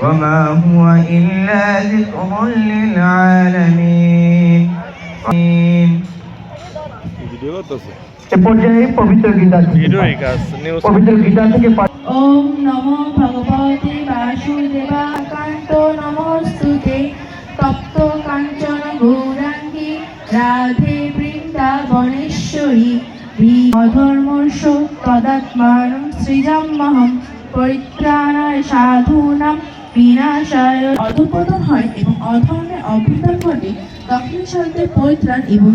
وما هو إلا ذكر للعالمين video করতেছে এ পর্যায়ে পবিত্র গীতা থেকে ভিডিওই কাজ নিউজ পবিত্র গীতা থেকে পাঠ ওম নমো ভগবতে বাসুদেবাকান্ত নমস্তুতে তপ্ত কাঞ্চন গৌরাঙ্গী রাধে বৃন্দাবনেশ্বরী অধর্মর্ষ তদাত্মানম সৃজাম্যহম পরিত্রাণায় সাধূনাম বিনাশায় অধপতন হয় এবং অধর্মের অভ্যুত্থান ঘটে তখন সত্ত্বে পরিত্রাণ এবং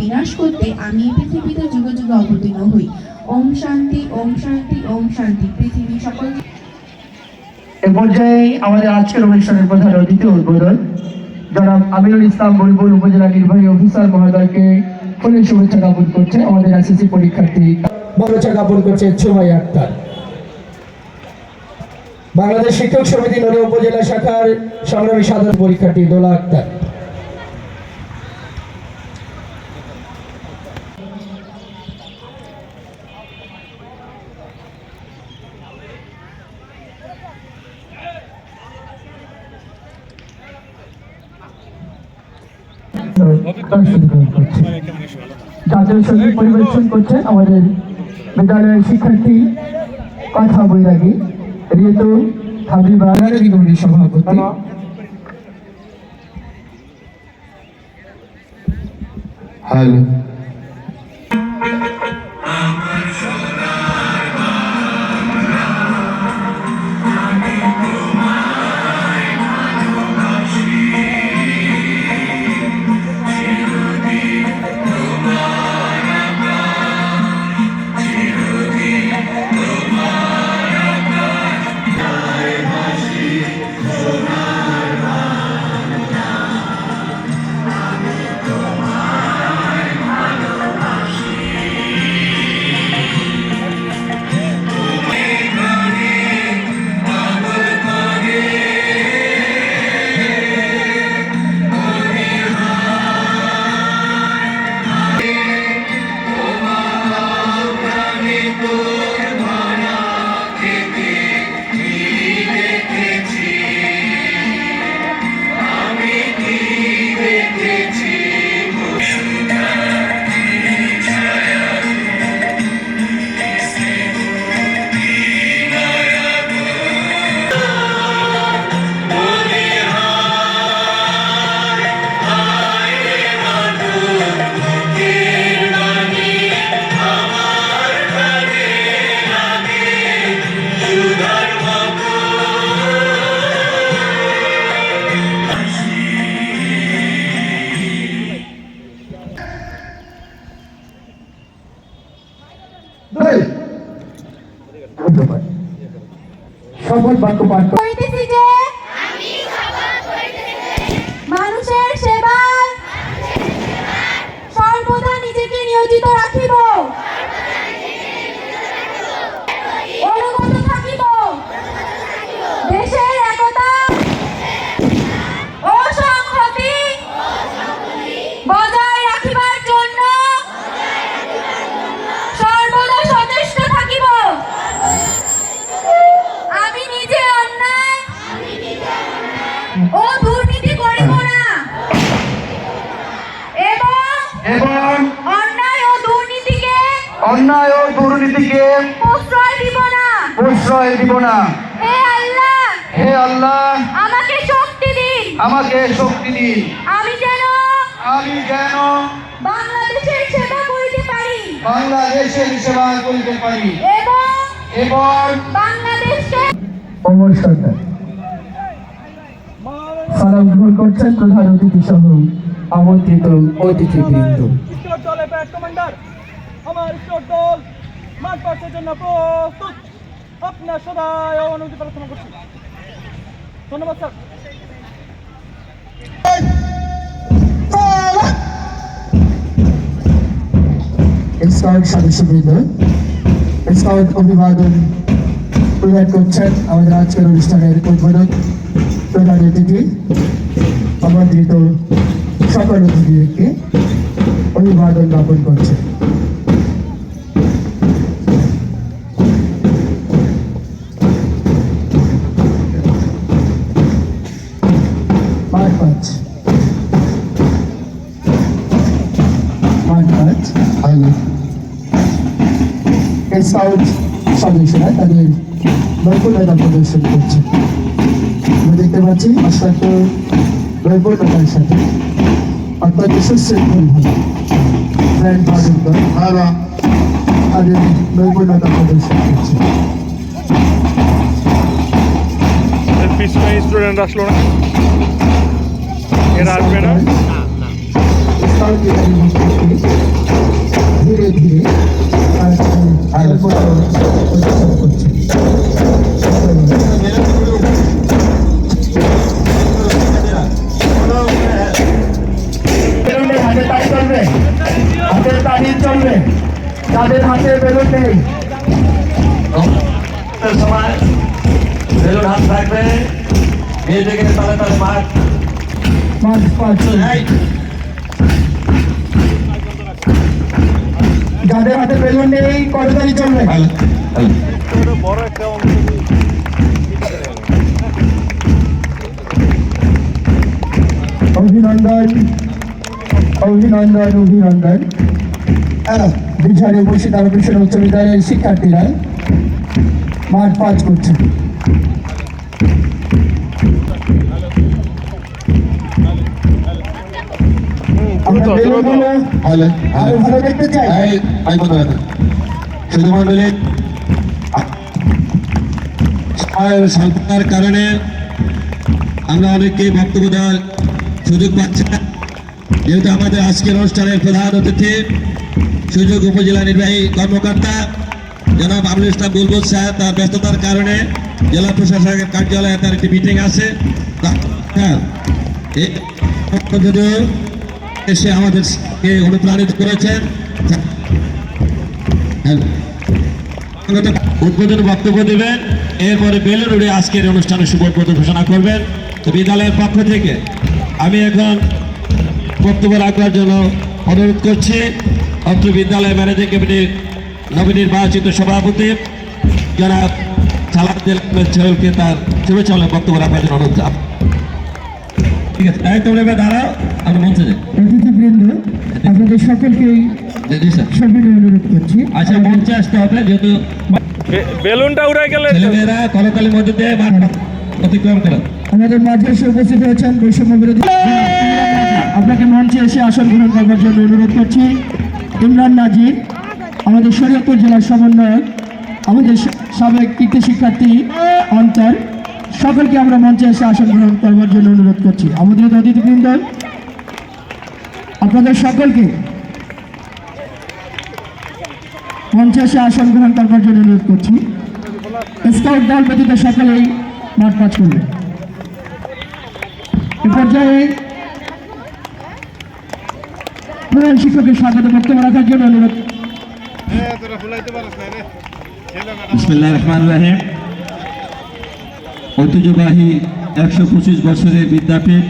বিনাশ করতে আমি পৃথিবীতে যুগে যুগে অবতীর্ণ হই। ওম শান্তি ওম শান্তি ওম শান্তি। পৃথিবী সকল এ পর্যায়ে আমাদের আজকের অনুষ্ঠানের প্রধান অতিথি উদ্বোধন। জনাব আমিনুল ইসলাম বুলবুল উপজেলা নির্বাহী অফিসার মহোদয়কে ফুলের শুভেচ্ছা জ্ঞাপন করছে। আমাদের এসএসসি পরীক্ষার্থী শুভেচ্ছা জ্ঞাপন করছে ছুমাই আক্তার। বাংলাদেশ শিক্ষক সমিতি নড়িয়া উপজেলা শাখার সংগ্রামী সাধারণ পরীক্ষার্থী দোলা আক্তার। তার জাতীয় পরিবেশন করছেন আমাদের বিদ্যালয়ের শিক্ষার্থী কথা বৈরাগী। ঋতু হাবিবা কমিটির সভাপতি? হ্যালো পাঠ। করিতেছি যে মানুষের সেবা সর্বদা নিজেকে নিয়োজিত রাখিব। দুর্নীতিকে প্রশ্রয় দিব না। প্রশ্রয় দিব না। হে আল্লাহ। হে আল্লাহ। আমাকে শক্তি দিন। আমাকে শক্তি দিন। আমি যেন আমি যেন বাংলাদেশের সেবা করিতে পারি। বাংলাদেশের সেবা করিতে পারি। এবং এবং বাংলাদেশকে অমর সরকার। সালাম গ্রহণ করছেন প্রধান অতিথি সহ আমন্ত্রিত অতিথিবৃন্দ। আমার দল। মাঠ পাশের জন্য প্রস্তুত। আপনার সদায় অনুমতি প্রার্থনা করছি। ধন্যবাদ, স্যার। অভিবাদন করছেন আমাদের সকল অতিথিকে অভিবাদন জ্ঞাপন করছেন। স্কাউট সদস্যরা তাদের নৈপুণ্যতা প্রদর্শন করছে। আমরা দেখতে পাচ্ছি অত্যন্ত নৈপুণ্যতার সাথে। অত্যন্ত সুশৃঙ্খলভাবে ব্র্যান্ড পালন করে তাদের নৈপুণ্যতা প্রদর্শন করছে। পিছনে স্টুডেন্ট আসলো না এরা আসবে না ধীরে ধীরে তারা হাতের তালি চলবে তাদের হাতে বেলুন নেই বেলুন হাত থাকবে মেয়েদেরকে তালে তালে মাঠ পাঁচ পাঁচ যাদের হাতে বেলুন নেই চলবে বড় একটা অভিনন্দন অভিনন্দন অভিনন্দন। বিহারে উপস্থিত রামকৃষ্ণ উচ্চ বিদ্যালয়ের শিক্ষার্থীরা মাঠ পাঁচ করছে। স্বল্পতার কারণে আমরা অনেককে বক্তব্য দেওয়ার সুযোগ পাচ্ছি না যেহেতু আমাদের আজকের অনুষ্ঠানের প্রধান অতিথি সুযোগ উপজেলা নির্বাহী কর্মকর্তা জনাব আবুল ইসলাম বুলবুল সাহেব তার ব্যস্ততার কারণে জেলা প্রশাসকের কার্যালয়ে তার একটি মিটিং আছে। হ্যাঁ, এসে আমাদেরকে অনুপ্রাণিত করেছেন। উদ্বোধন বক্তব্য দেবেন এরপরে বেলুন উড়ে আজকের অনুষ্ঠানের শুভপ্রদ ঘোষণা করবেন তো বিদ্যালয়ের পক্ষ থেকে আমি এখন বক্তব্য রাখবার জন্য অনুরোধ করছি অত্র বিদ্যালয় ম্যানেজিং কমিটির নবনির্বাচিত সভাপতি যারা আহমেদ সোহেলকে তার শুভেচ্ছা বক্তব্য রাখবার জন্য অনুরোধ। ঠিক আছে তাই তোমরা এবার দাঁড়াও আমরা মঞ্চে যাই। অতিথিবৃন্দ আপনাদের সকলকেই সবিনয় অনুরোধ করছি। আচ্ছা মঞ্চে আসতে হবে যেহেতু বেলুনটা উড়ে গেলে ছেলেমেয়েরা অতিক্রম করে। আমাদের মাঝে এসে উপস্থিত হয়েছেন বৈষম্য বিরোধী। আপনাকে মঞ্চে এসে আসন গ্রহণ করবার জন্য অনুরোধ করছি। ইমরান নাজির আমাদের শরীয়তপুর জেলার সমন্বয়ক আমাদের সাবেক কৃতি শিক্ষার্থী অন্তর সকলকে আমরা মঞ্চে এসে আসন গ্রহণ করবার জন্য অনুরোধ করছি। আমাদের অতিথিবৃন্দ। আপনাদের সকলকে মঞ্চে এসে আসন গ্রহণ করবার জন্য অনুরোধ করছি। স্কাউট দল ব্যতীত সকলেই মাঠ কাজ করবে। এ পর্যায়ে প্রধান শিক্ষকের স্বাগত বক্তব্য রাখার জন্য অনুরোধ। বিসমিল্লাহ রহমান রাহিম। ঐতিহ্যবাহী একশো পঁচিশ বছরের বিদ্যাপীঠ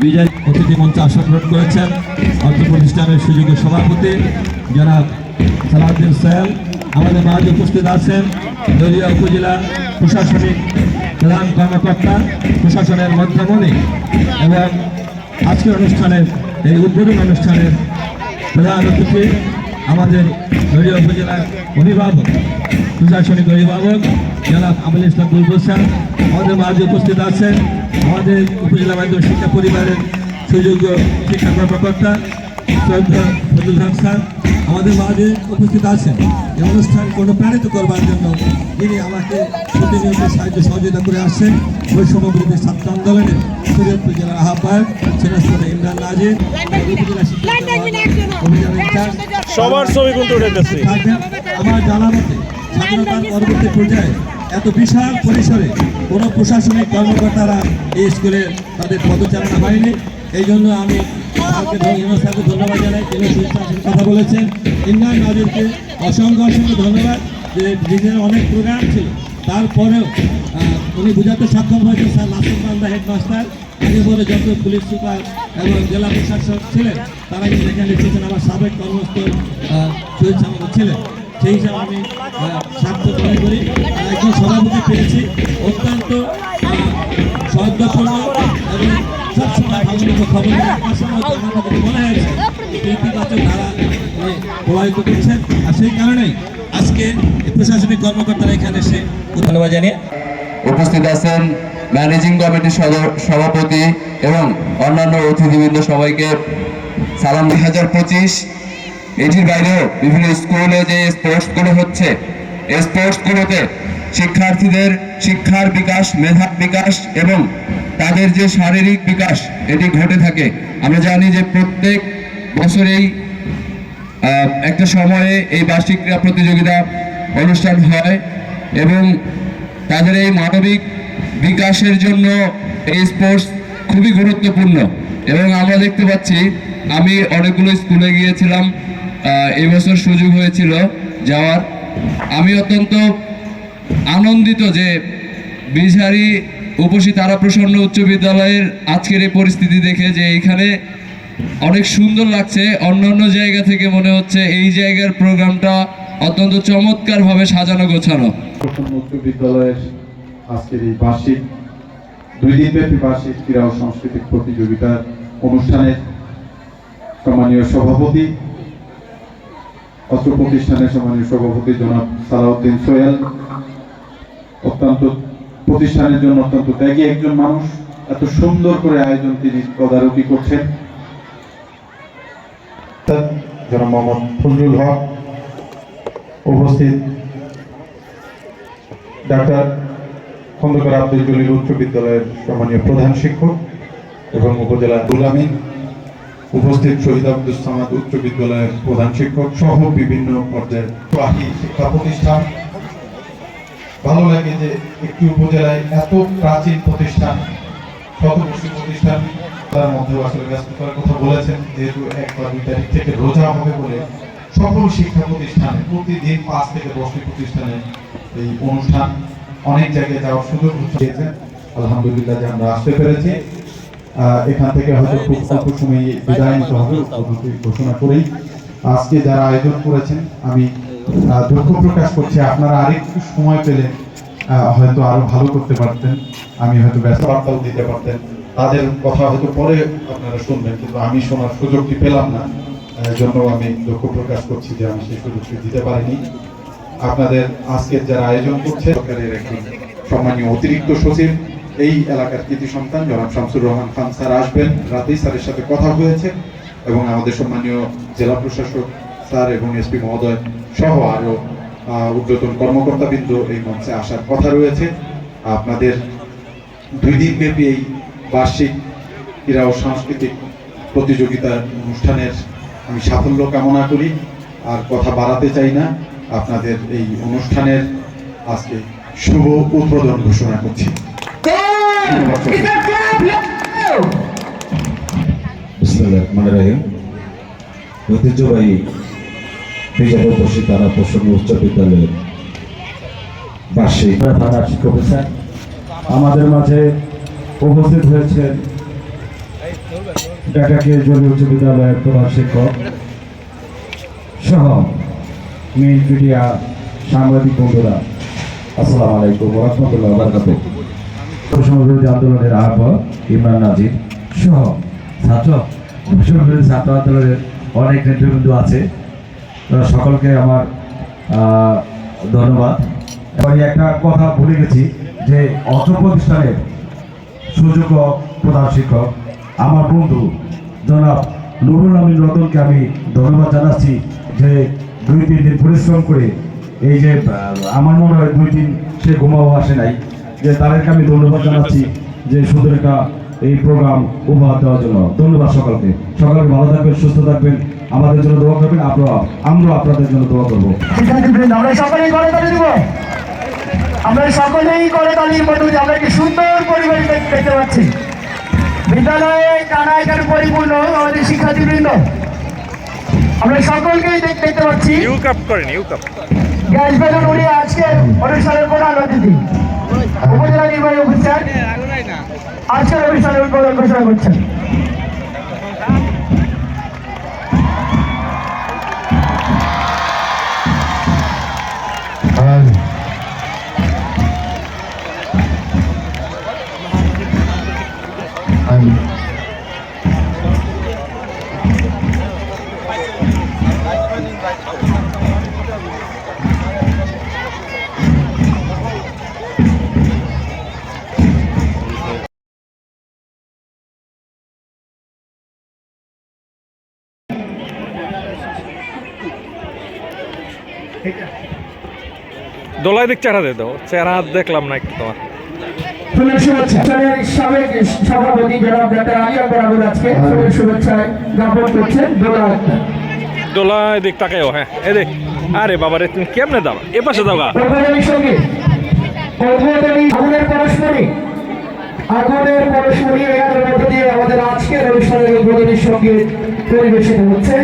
বিজয় অতিথি মঞ্চে আসন গ্রহণ করেছেন অর্থ প্রতিষ্ঠানের সুযোগ্য সভাপতি জনাব সালাউদ্দিন সাহেব। আমাদের মাঝে উপস্থিত আছেন দলীয় উপজেলা প্রশাসনিক প্রধান কর্মকর্তা, প্রশাসনের মধ্যমণি এবং আজকের অনুষ্ঠানের, এই উদ্বোধন অনুষ্ঠানের প্রধান অতিথি আমাদের দলীয় উপজেলার অভিভাবক, প্রশাসনিক অভিভাবক জনাব আবুল ইসলাম বুলবুল স্যার আমাদের মাঝে উপস্থিত আছেন আমাদের উপজেলা মাধ্যমিক শিক্ষা পরিবারের সুযোগ্য শিক্ষা কর্মকর্তা শ্রদ্ধা ফজল হক স্যার আমাদের মাঝে উপস্থিত আছেন। এই অনুষ্ঠান অনুপ্রাণিত করবার জন্য যিনি আমাকে প্রতিনিয়ত সাহায্য সহযোগিতা করে আসছেন। বৈষম্য বিরোধী ছাত্র আন্দোলনের শরীয়তপুর জেলার আহ্বায়ক সিরাজপুর ইমরান নাজির। শিক্ষা সবার ছবি কিন্তু আমার জানা মতে স্বাধীনতার পরবর্তী পর্যায়ে এত বিশাল পরিসরে কোনো প্রশাসনিক কর্মকর্তারা এই স্কুলে তাদের পদচারণা হয়নি এই জন্য আমি স্যারকে ধন্য- ইউনুস স্যারকে ধন্যবাদ জানাই, তিনি কথা বলেছেন। ইমরান নাজিরকে অসংখ্য অসংখ্য ধন্যবাদ যে নিজের অনেক প্রোগ্রাম ছিল। তারপরেও উনি বোঝাতে সক্ষম হয়েছেন, স্যার লাসুম বান্দা হেডমাস্টার। আগে বলে যত পুলিশ সুপার এবং জেলা প্রশাসক ছিলেন, তারা কিন্তু এখানে এসেছেন, আমার সাবেক কর্মস্থল শহীদ ছিলেন। সেই হিসাবে আমি সার্থক মনে করি। পেয়েছি অত্যন্ত আহ, সৌহার্দ্যপূর্ণ এবং সবসময় ভালো খবর মনে হয়েছে ইতিবাচক ধারা প্রভাবিত করছেন। আর সেই কারণেই আজকে প্রশাসনিক কর্মকর্তারা এখানে এসে ধন্যবাদ জানিয়ে উপস্থিত আছেন ম্যানেজিং কমিটির সভাপতি এবং অন্যান্য অতিথিবৃন্দ সবাইকে সালাম। দুই হাজার পঁচিশ এটির বাইরেও বিভিন্ন স্কুলে যে স্পোর্টসগুলো হচ্ছে এই স্পোর্টসগুলোতে শিক্ষার্থীদের শিক্ষার বিকাশ মেধার বিকাশ এবং তাদের যে শারীরিক বিকাশ এটি ঘটে থাকে। আমরা জানি যে প্রত্যেক বছরেই একটা সময়ে এই বার্ষিক ক্রীড়া প্রতিযোগিতা অনুষ্ঠান হয় এবং তাদের এই মানবিক বিকাশের জন্য এই স্পোর্টস খুবই গুরুত্বপূর্ণ। এবং আমরা দেখতে পাচ্ছি আমি অনেকগুলো স্কুলে গিয়েছিলাম আহ, এই বছর সুযোগ হয়েছিল যাওয়ার। আমি অত্যন্ত আনন্দিত যে বিঝারি উপসী তারাপ্রসন্ন উচ্চ বিদ্যালয়ের আজকের এই পরিস্থিতি দেখে যে এখানে অনেক সুন্দর লাগছে। অন্যান্য জায়গা থেকে মনে হচ্ছে এই জায়গার প্রোগ্রামটা অত্যন্ত চমৎকারভাবে সাজানো গোছানো। উচ্চ বিদ্যালয়ের আজকের এই বার্ষিক, দুই বার্ষিক ক্রীড়া ও সাংস্কৃতিক প্রতিযোগিতার অনুষ্ঠানের সম্মানীয় সভাপতি অত্র প্রতিষ্ঠানের সম্মানীয় সভাপতি জনাব সালাউদ্দিন সোহেল অত্যন্ত প্রতিষ্ঠানের জন্য অত্যন্ত ত্যাগী একজন মানুষ। এত সুন্দর করে আয়োজন তিনি তদারকি করছেন। জনাব মোহাম্মদ ফজলুল হক উপস্থিত। ডাক্তার খন্দকার আব্দুল জলিল উচ্চ বিদ্যালয়ের সম্মানীয় প্রধান শিক্ষক এবং উপজেলা উপস্থিত শহীদ আব্দুল সামাদ উচ্চ বিদ্যালয়ের প্রধান শিক্ষক সহ বিভিন্ন পর্যায়ের শিক্ষা প্রতিষ্ঠান। ভালো লাগে যে একটি উপজেলায় এত প্রাচীন প্রতিষ্ঠান শতবর্ষী প্রতিষ্ঠান তার মধ্যেও আসলে ব্যস্ততার কথা বলেছেন, যেহেতু এক বা দুই তারিখ থেকে রোজা হবে বলে সকল শিক্ষা প্রতিষ্ঠানে, প্রতিদিন পাঁচ থেকে দশটি প্রতিষ্ঠানে এই অনুষ্ঠান অনেক জায়গায় যাওয়ার সুযোগ হচ্ছে। আলহামদুলিল্লাহ যে আমরা আসতে পেরেছি। এখান থেকে হয়তো খুব অল্প সময় বিদায় নিতে হবে ঘোষণা করেই। আজকে যারা আয়োজন করেছেন, আমি দুঃখ প্রকাশ করছি। আপনারা আরেকটু সময় পেলে হয়তো আরও ভালো করতে পারতেন। আমি হয়তো ব্যস্ত বার্তাও দিতে পারতেন। তাদের কথা হয়তো পরে আপনারা শুনবেন, কিন্তু আমি শোনার সুযোগটি পেলাম না। জন্য আমি দুঃখ প্রকাশ করছি যে আমি সেই সুযোগটি দিতে পারিনি। আপনাদের আজকের যারা আয়োজন করছে, সরকারের একজন সম্মানীয় অতিরিক্ত সচিব, এই এলাকার কৃতি সন্তান জনাব শামসুর রহমান খান স্যার আসবেন। রাতেই স্যারের সাথে কথা হয়েছে এবং আমাদের সম্মানীয় জেলা প্রশাসক স্যার এবং এসপি মহোদয় সহ আরও আহ, ঊর্ধ্বতন কর্মকর্তাবৃন্দ এই মঞ্চে আসার কথা রয়েছে। আপনাদের দুই দিন ব্যাপী এই বার্ষিক ক্রীড়া ও সাংস্কৃতিক প্রতিযোগিতার অনুষ্ঠানের আমি সাফল্য কামনা করি। আর কথা বাড়াতে চাই না আপনাদের এই অনুষ্ঠানের আজকে শুভ উদ্বোধন ঘোষণা করছি। ঐতিহ্যবাহী বিজয় বসী প্রসন্ন উচ্চ বিদ্যালয়ের বার্ষিক আমাদের মাঝে উপস্থিত হয়েছেন উচ্চ বিদ্যালয়ের প্রধান শিক্ষক সহ মিল মিডিয়া সাংবাদিক বন্ধুরা। আসসালামু আলাইকুম রহমতুল্লাহ আন্দোলনের আহ্বায়ক ইমরান নাজির সহ ছাত্র। ছাত্র আন্দোলনের অনেক নেতৃবৃন্দ আছে। সকলকে আমার ধন্যবাদ। এবারে একটা কথা ভুলে গেছি যে অত্র প্রতিষ্ঠানের সুযোগ্য প্রধান শিক্ষক আমার বন্ধু জনাব নুরুল আমিন রতনকে আমি ধন্যবাদ জানাচ্ছি যে দুই, তিন দিন পরিশ্রম করে এই যে আমার মনে হয় দুই দিন সে ঘুমাও আসে নাই, যে তাদেরকে আমি ধন্যবাদ জানাচ্ছি যে সুন্দর একটা এই প্রোগ্রাম উপহার দেওয়ার জন্য। ধন্যবাদ সকলকে। সকলকে ভালো থাকবেন, সুস্থ থাকবেন। আমাদের জন্য দোয়া করবেন আপনারা আমরা আপনাদের জন্য দোয়া করব। আমরা সকলেই করে দিব? আমরা সকলেই করে তালির মধ্যে যে আমরা একটি সুন্দর পরিবেশ দেখ- দেখতে পাচ্ছি। বিদ্যালয়ে কানায়কার পরিপূর্ণ আমাদের শিক্ষার্থীবৃন্দ আমরা সকলকেই দেখ- দেখতে পাচ্ছি। ইউ কাপ করেন ইউ কাপ। গ্যাস বেলুন উনি আজকের অনুষ্ঠানের প্রধান অতিথি উপজেলা নির্বাহী অফিসার। আজকের অনুষ্ঠানের উদ্বোধন ঘোষণা করছেন। দোলাই দিক চেহারা দিয়ে দাও। চেহারা দেখলাম না একটু তোমার। ফুলের শুভেচ্ছা। সাবেক সভাপতি জনাব ডাক্তার আলী আকবর আজকে ফুলের শুভেচ্ছায় জ্ঞাপন করছেন দোলা আক্তার। দোলাই দিক তাকাও হ্যাঁ। এ দেখ আরে বাবা রে তুমি কেমনে দাও এ পাশে দাও গা। আগুনের পরস্পরী আগুনের পরস্পরী এর মধ্য দিয়ে আমাদের আজকের অনুষ্ঠানের উদ্বোধনী সংগীত পরিবেশিত হচ্ছে।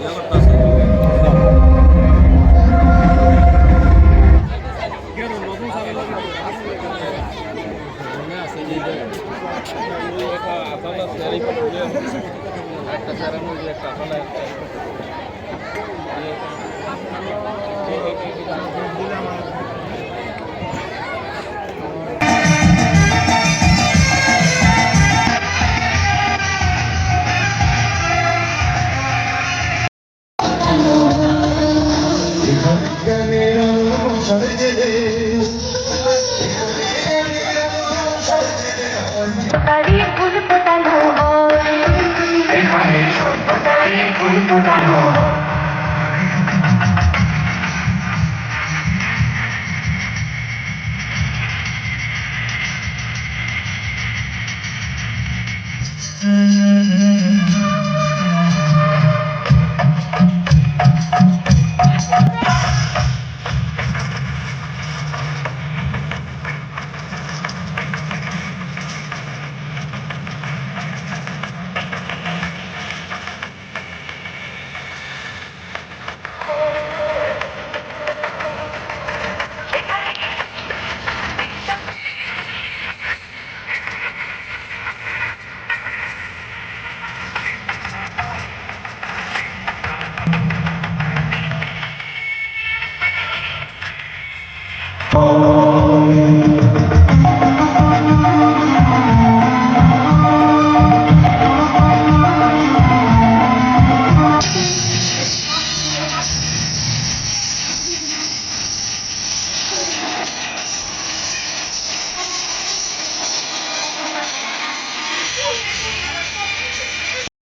Ya va a ফোটানো হয়